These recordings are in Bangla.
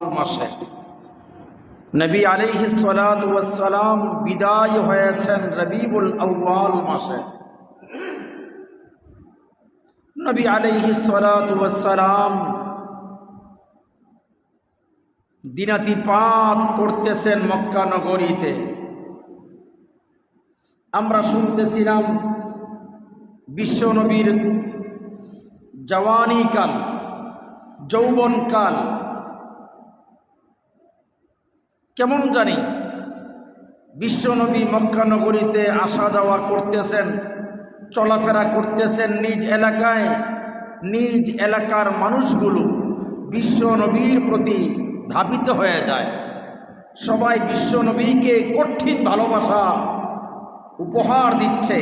মাসে। নবী আলিহি সালাম বিদায় হয়েছেন রবিউল আউ্বাল মাসে। নবী আলিহি সালাম দিনাতিপাত করতেছেন মক্কা নগরীতে। আমরা শুনতেছিলাম বিশ্বনবীর জওয়ানিকাল, যৌবনকাল কেমন জানি বিশ্বনবী মক্কা নগরীতে আসা যাওয়া করতেছেন, চলাফেরা করতেছেন নিজ এলাকায়, নিজ এলাকার মানুষগুলো বিশ্বনবীর প্রতি ধাবিত হয়ে যায়। সবাই বিশ্বনবীকে কঠিন ভালোবাসা উপহার দিচ্ছে।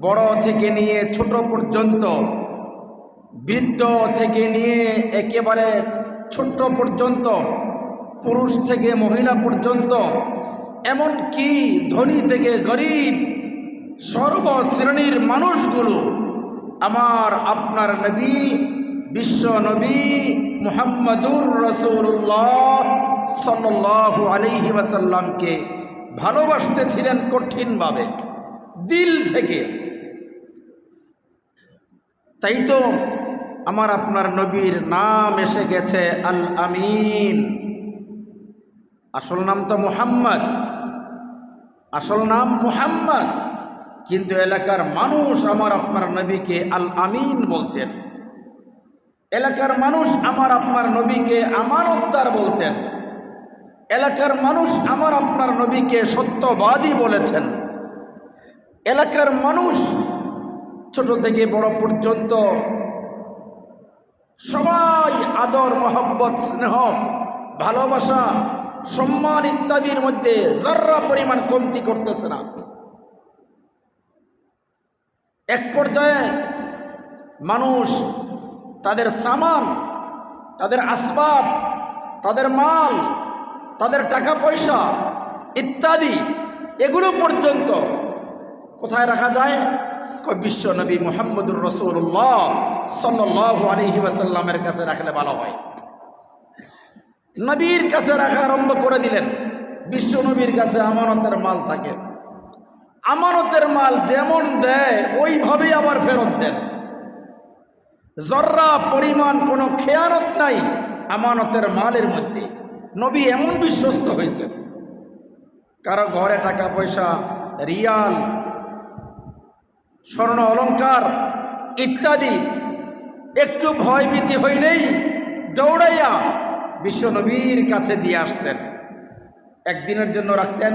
বড় থেকে নিয়ে ছোট পর্যন্ত, বৃদ্ধ থেকে নিয়ে একেবারে ছোট্ট পর্যন্ত পুরুষ থেকে মহিলা পর্যন্ত, এমন কি ধনী থেকে গরিব, সর্বশ্রেণীর মানুষগুলো আমার আপনার নবী, বিশ্ব নবী মোহাম্মদুর রসুল্লাহ সাল্লু আলহি ওয়াসাল্লামকে ভালোবাসতে ছিলেন কঠিনভাবে, দিল থেকে। তাই তো আমার আপনার নবীর নাম এসে গেছে আল আমিন। আসল নাম তো মুহাম্মদ। আসল নাম মুহাম্মদ। কিন্তু এলাকার মানুষ আমার আপনার নবীকে আল আমিন বলতেন। এলাকার মানুষ আমার আপনার নবীকে আমানতদার বলতেন। এলাকার মানুষ আমার আপনার নবীকে সত্যবাদী বলেছেন। এলাকার মানুষ ছোট থেকে বড় পর্যন্ত সবাই আদর, মহব্বত, স্নেহ, ভালোবাসা সম্মান ইত্যাদির মধ্যে জর্রা পরিমাণ কমতি করতেছে না। এক পর্যায়ে মানুষ তাদের সামান, তাদের আসবাব, তাদের মাল, তাদের টাকা পয়সা ইত্যাদি এগুলো পর্যন্ত কোথায় রাখা যায়? বিশ্ব নবী মোহাম্মদুর রসুল্লাহ সাল্লাহ আলহি ওয়াসাল্লামের কাছে রাখলে ভালো হয়। নবীর কাছে রাখা আরম্ভ করে দিলেন। বিশ্ব নবীর কাছে আমানতের মাল থাকে। আমানতের মাল যেমন দেয়, ওইভাবেই আবার ফেরত দেন। জর্রা পরিমাণ কোনো খেয়ানত নাই আমানতের মালের মধ্যে। নবী এমন বিশ্বস্ত হয়েছেন। কারও ঘরে টাকা পয়সা, রিয়াল, স্বর্ণ অলঙ্কার ইত্যাদি একটু ভয়ভীতি হইলেই দৌড়াইয়া বিশ্বনবীর কাছে দিয়ে আসতেন। একদিনের জন্য রাখতেন,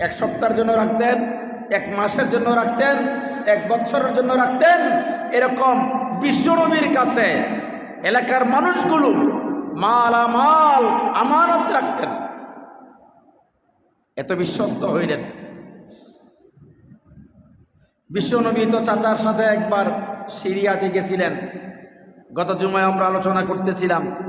এক সপ্তাহের জন্য রাখতেন, এক মাসের জন্য রাখতেন, এক বছরের জন্য রাখতেন। এরকম বিশ্বনবীর কাছে এলাকার মানুষগুলো মালামাল আমানত রাখতেন। এত বিশ্বস্ত হইলেন। বিশ্বনবী তো চাচার সাথে একবার সিরিয়াতে গেছিলেন। গত জুমায় আমরা আলোচনা করতেছিলাম।